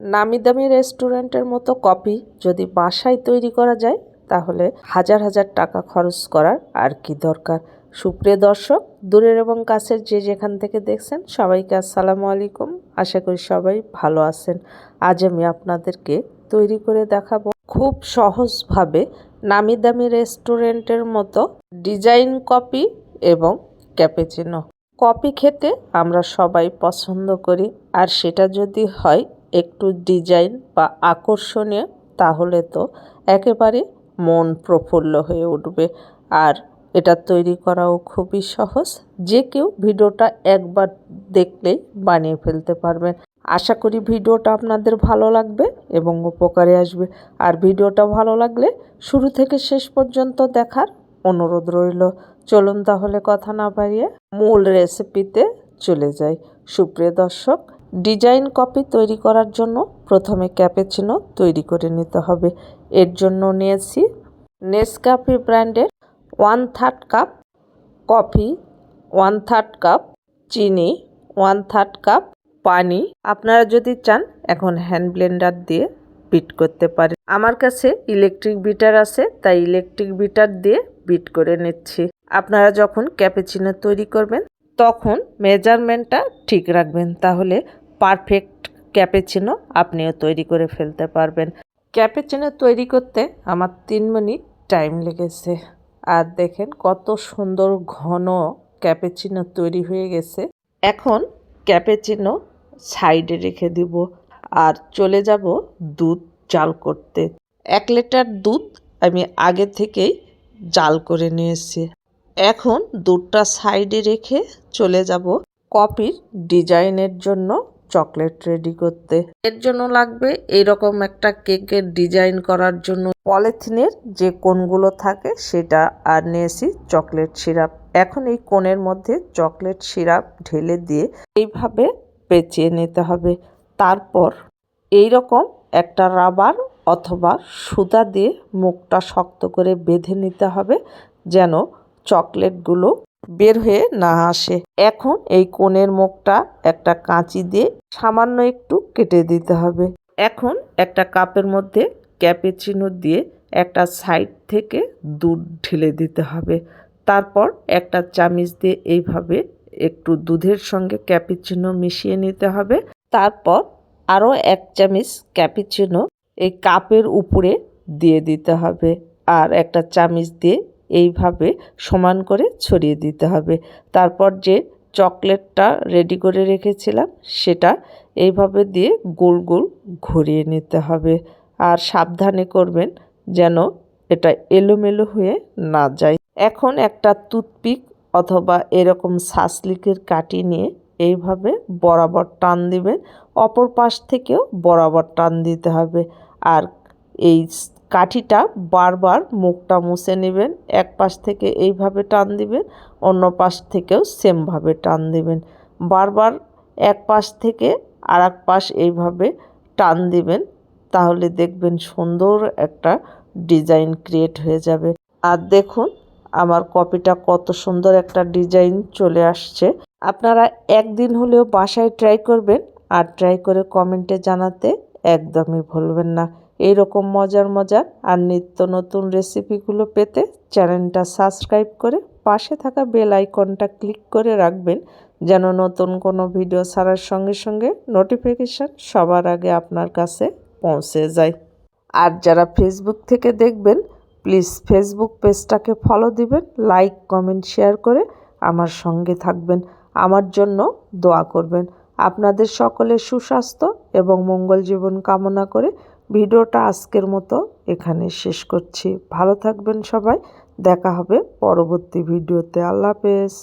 নামি দামি রেস্টুরেন্টের মতো কপি যদি বাসায় তৈরি করা যায়, তাহলে হাজার হাজার টাকা খরচ করার আর কি দরকার। সুপ্রিয় দর্শক, দূরের এবং কাছের যে যেখান থেকে দেখছেন, সবাইকে আসসালামু আলাইকুম। আশা করি সবাই ভালো আছেন। আজ আমি আপনাদেরকে তৈরি করে দেখাবো খুব সহজভাবে নামি দামি রেস্টুরেন্টের মতো ডিজাইন কপি এবং ক্যাপেচিনো। কপি খেতে আমরা সবাই পছন্দ করি, আর সেটা যদি হয় একটু ডিজাইন বা আকর্ষণীয়, তাহলে তো একেবারে মন প্রফুল্ল হয়ে উঠবে। আর এটা তৈরি করাও খুবই সহজ। যে কেউ ভিডিওটা একবার দেখলেই বানিয়ে ফেলতে পারবেন। আশা করি ভিডিওটা আপনাদের ভালো লাগবে এবং উপকারে আসবে। আর ভিডিওটা ভালো লাগলে শুরু থেকে শেষ পর্যন্ত দেখার অনুরোধ রইল। চলুন তাহলে কথা না বাড়িয়ে মূল রেসিপিতে চলে যাই। সুপ্রিয় দর্শক ডিজাইন কপি তৈরি করার জন্য প্রথমে ক্যাপেচিনো তৈরি করে নিতে হবে। এর জন্য নিয়েছি নেসকাফি ব্র্যান্ডের one third cup coffee, one third cup চিনি, ওয়ান থার্ড কাপ পানি। আপনারা যদি চান, এখন হ্যান্ড ব্লেন্ডার দিয়ে বিট করতে পারেন। আমার কাছে ইলেকট্রিক বিটার আছে, তাই ইলেকট্রিক বিটার দিয়ে বিট করে নিচ্ছি। আপনারা যখন ক্যাপেচিনো তৈরি করবেন, তখন মেজারমেন্টটা ঠিক রাখবেন। তাহলে পারফেক্ট ক্যাপেচিনো আপনিও তৈরি করে ফেলতে পারবেন। ক্যাপেচিনো তৈরি করতে আমার তিন মিনিট টাইম লেগেছে। আর দেখেন কত সুন্দর ঘন ক্যাপেচিনো তৈরি হয়ে গেছে। এখন ক্যাপেচিনো সাইডে রেখে দিব আর চলে যাব দুধ জাল করতে। এক লিটার দুধ আমি আগে থেকেই জাল করে নিয়েছি। এখন দুধটা সাইডে রেখে চলে যাব কপির ডিজাইনের জন্য। চকলেট রেডি করতে। এর জন্য লাগবে এইরকম একটা কেকের ডিজাইন করার জন্য। পলিথিনের যে কোনগুলো থাকে সেটা আর নিয়েছি চকলেট সিরাপ। এখন এই কোণের মধ্যে চকলেট সিরাপ ঢেলে দিয়ে এইভাবে পেঁচিয়ে নিতে হবে। তারপর এই রকম একটা রাবার অথবা সুতা দিয়ে মুখটা শক্ত করে বেঁধে নিতে হবে যেন চকলেটগুলো বের হয়ে না আসে। এখন এই কোণের মুখটা একটা কাঁচি দিয়ে সামান্য একটু কেটে দিতে হবে। এখন একটা কাপের মধ্যে ক্যাপেচিনো দিয়ে একটা সাইড থেকে দুধ ঢেলে দিতে হবে। তারপর একটা চামিচ দিয়ে এইভাবে একটু দুধের সঙ্গে ক্যাপিচিনো মিশিয়ে নিতে হবে। তারপর আরও এক চামিচ ক্যাপিচিনো এই কাপের উপরে দিয়ে দিতে হবে। আর একটা চামিচ দিয়ে এইভাবে সমান করে ছড়িয়ে দিতে হবে। তারপর যে চকলেটটা রেডি করে রেখেছিলাম, সেটা এইভাবে দিয়ে গোল গোল ঘুরিয়ে নিতে হবে। আর সাবধানে করবেন যেন এটা এলোমেলো হয়ে না যায়। এখন একটা টুথপিক অথবা এরকম সাসলিকের কাটি নিয়ে এইভাবে বরাবর টান দিবেন। অপর পাশ থেকেও বরাবর টান দিতে হবে। আর এই কাঠিটা বারবার মুখটা মুছে নেবেন, এক পাশ থেকে এইভাবে টান দিবেন, অন্য পাশ থেকেও সেমভাবে টান দিবেন। বারবার এক পাশ থেকে আর এক পাশ এইভাবে টান দিবেন, তাহলে দেখবেন সুন্দর একটা ডিজাইন ক্রিয়েট হয়ে যাবে। আর দেখুন, আমার কপিটা কত সুন্দর একটা ডিজাইন চলে আসছে। আপনারা একদিন হলেও বাসায় ট্রাই করবেন, আর ট্রাই করে কমেন্টে জানাতে একদমই ভুলবেন না। এই রকম মজার মজার আর নিত্য নতুন রেসিপিগুলো পেতে চ্যানেলটা সাবস্ক্রাইব করে পাশে থাকা বেল আইকনটা ক্লিক করে রাখবেন যেন নতুন কোনো ভিডিও ছাড়ার সঙ্গে সঙ্গে নোটিফিকেশান সবার আগে আপনার কাছে পৌঁছে যায়। আর যারা ফেসবুক থেকে দেখবেন প্লিজ ফেসবুক পেজটাকে ফলো দিবেন লাইক কমেন্ট শেয়ার করে আমার সঙ্গে থাকবেন, আমার জন্য দোয়া করবেন। আপনাদের সকলের সুস্বাস্থ্য এবং মঙ্গল জীবন কামনা করে ভিডিওটা আজকের মতো এখানে শেষ করছি। ভালো থাকবেন সবাই। দেখা হবে পরবর্তী ভিডিওতে। আল্লাহ হাফেজ।